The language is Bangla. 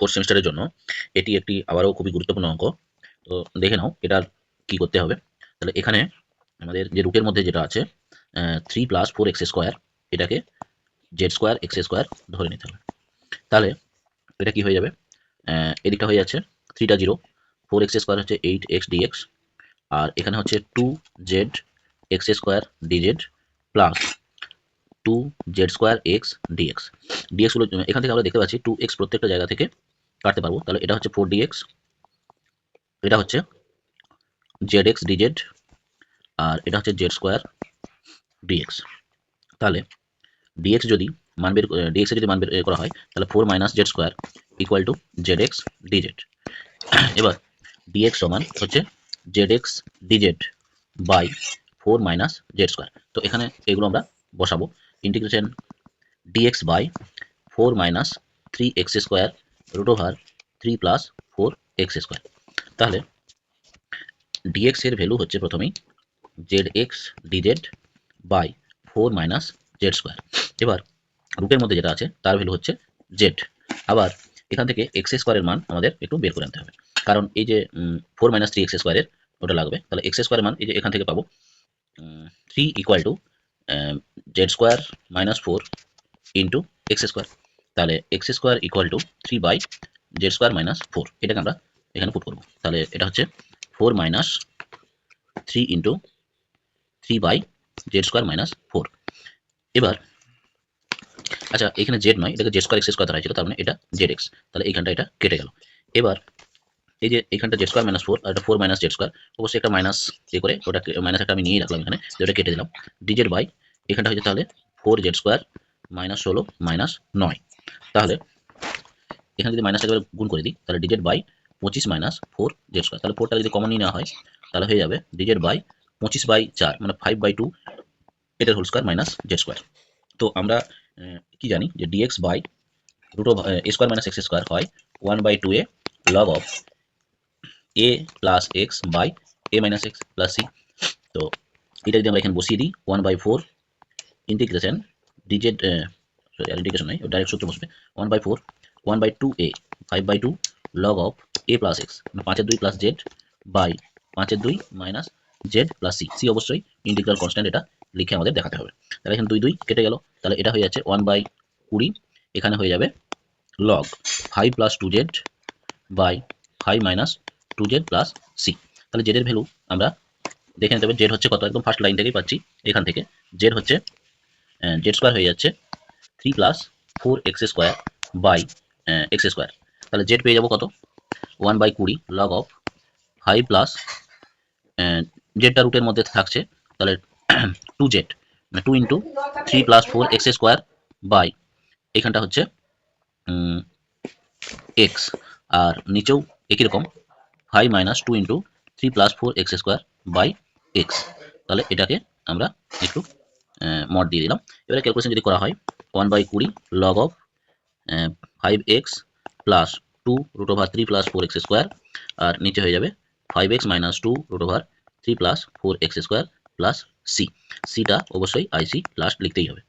ফোর্থ সেমিস্টারের জন্য, এটি একটি আবারও খুবই গুরুত্বপূর্ণ অঙ্ক। তো দেখে নাও এটার কি করতে হবে। তাহলে এখানে আমাদের যে রুটের মধ্যে যেটা আছে three plus four x square এটাকে জেড স্কোয়ার এক্স স্কোয়ার ধরে নিতে হবে। তাহলে এটা কি হয়ে যাবে? এদিকটা হয়ে যাচ্ছে থ্রিটা জিরো ফোর এক্স স্কোয়ার হচ্ছে এইট এক্স ডিএক্স আর এখানে হচ্ছে two z x square dz plus two z square x dx ডিএক্সগুলো, এখান থেকে আমরা দেখতে পাচ্ছি টু এক্স প্রত্যেকটা জায়গা থেকে কাটতে পারব। তাহলে এটা হচ্ছে ফোর ডিএক্স এটা হচ্ছে জেড এক্স ডিজেড আর এটা হচ্ছে জেড স্কোয়ার ডিএক্স তাহলে ডিএক্স যদি মান বের ডিএক্স যদি মান বের করা হয়, তাহলে four minus z square equal to z x dz এবার ডিএক্স সমান হচ্ছে z x dz by four minus z square তো এখানে এগুলো আমরা বসাবো। Integration dx by four minus three x square root over three plus four x square তাহলে ডিএক্স এর ভ্যালু হচ্ছে প্রথমেই z x dz by four minus z square এবার রুটের মধ্যে যেটা আছে, তার ভ্যালু হচ্ছে জেড আবার এখান থেকে এক্স স্কোয়ারের মান আমাদের একটু বের করে আনতে হবে। কারণ এই যে ফোর মাইনাস থ্রি এক্স স্কোয়ারের ওটা লাগবে। তাহলে এক্স স্কোয়ারের মান এই যে এখান থেকে পাবো three equal to z square minus four into x square তাহলে x square equal to three by z square minus four এটাকে আমরা এখানে পুট করব। তাহলে এটা হচ্ছে four minus three into three by z square minus four এবার আচ্ছা এখানে জেড নয়, এটাকে জেড স্কোয়ার এক্স স্কোয়ার ধরা ছিল তার মানে এটা জেড এক্স তাহলে এইখানটা এটা কেটে গেল। এবার, এই যে এখানটা জেড স্কোয়ার মাইনাস ফোর আর এটা ফোর মাইনাস জেড স্কোয়ার অবশ্যই একটা মাইনাস এ করে ওটা মাইনাস একটা আমি নিয়ে রাখলাম এখানে ওটা কেটে দিলাম। ডিজেড বাই এখানটা হচ্ছে তাহলে ফোর জেড স্কোয়ার মাইনাস ষোলো মাইনাস নয়। তাহলে এখানে যদি মাইনাস একবার গুণ করে দিই, তাহলে ডিজেট বাই পঁচিশ মাইনাস ফোর জেড স্কোয়ার তাহলে ফোরটা যদি কমন নিয়ে নেওয়া হয়, তাহলে হয়ে যাবে ডিজেট বাই পঁচিশ বাই চার মানে ফাইভ বাই টু এটার whole square minus z square তো আমরা কি জানি যে dx by root of a square minus x square হয় one by two a log of a plus x by a minus x plus c তো এটা যদি আমরা এখানে বসিয়ে দিই one by four integration dz integration নয় ডাইরেক্ট সূত্র বসবে। One by four one by two a five by two log of a plus x পাঁচের দুই প্লাস জেড বাই পাঁচের দুই minus z plus c c অবশ্যই ইন্টিগ্রাল কনস্ট্যান্ট এটা লিখে আমাদের দেখাতে হবে। তাহলে এখানে দুই দুই কেটে গেল, তাহলে এটা হয়ে যাচ্ছে ওয়ান বাই কুড়ি, এখানে হয়ে যাবে log five plus two z by five minus two z plus c তাহলে জেডের ভ্যালু আমরা দেখে নিতে হবে জেড হচ্ছে কত? একদম ফার্স্ট লাইন থেকেই পাচ্ছি, এখান থেকে। জেড হচ্ছে জেড স্কোয়ার হয়ে যাচ্ছে three plus four x square by x square তাহলে জেড পেয়ে যাব কত? ওয়ান বাই কুড়ি লগ অফ ফাইভ প্লাস জেডটা রুটের মধ্যে থাকছে। তাহলে two z two into three plus four x square by এখানটা হচ্ছে এক্স আর নিচেও একই রকম five minus two into three plus four x square by x তাহলে এটাকে আমরা একটু মড দিয়ে দিলাম। এবারে ক্যালকুলেশন যদি করা হয় ওয়ান বাই কুড়ি log of five x plus two root over three plus four x square আর নিচে হয়ে যাবে five x minus two root over three plus four x square plus c সিটা অবশ্যই আইসি লাস্ট লিখতেই হবে।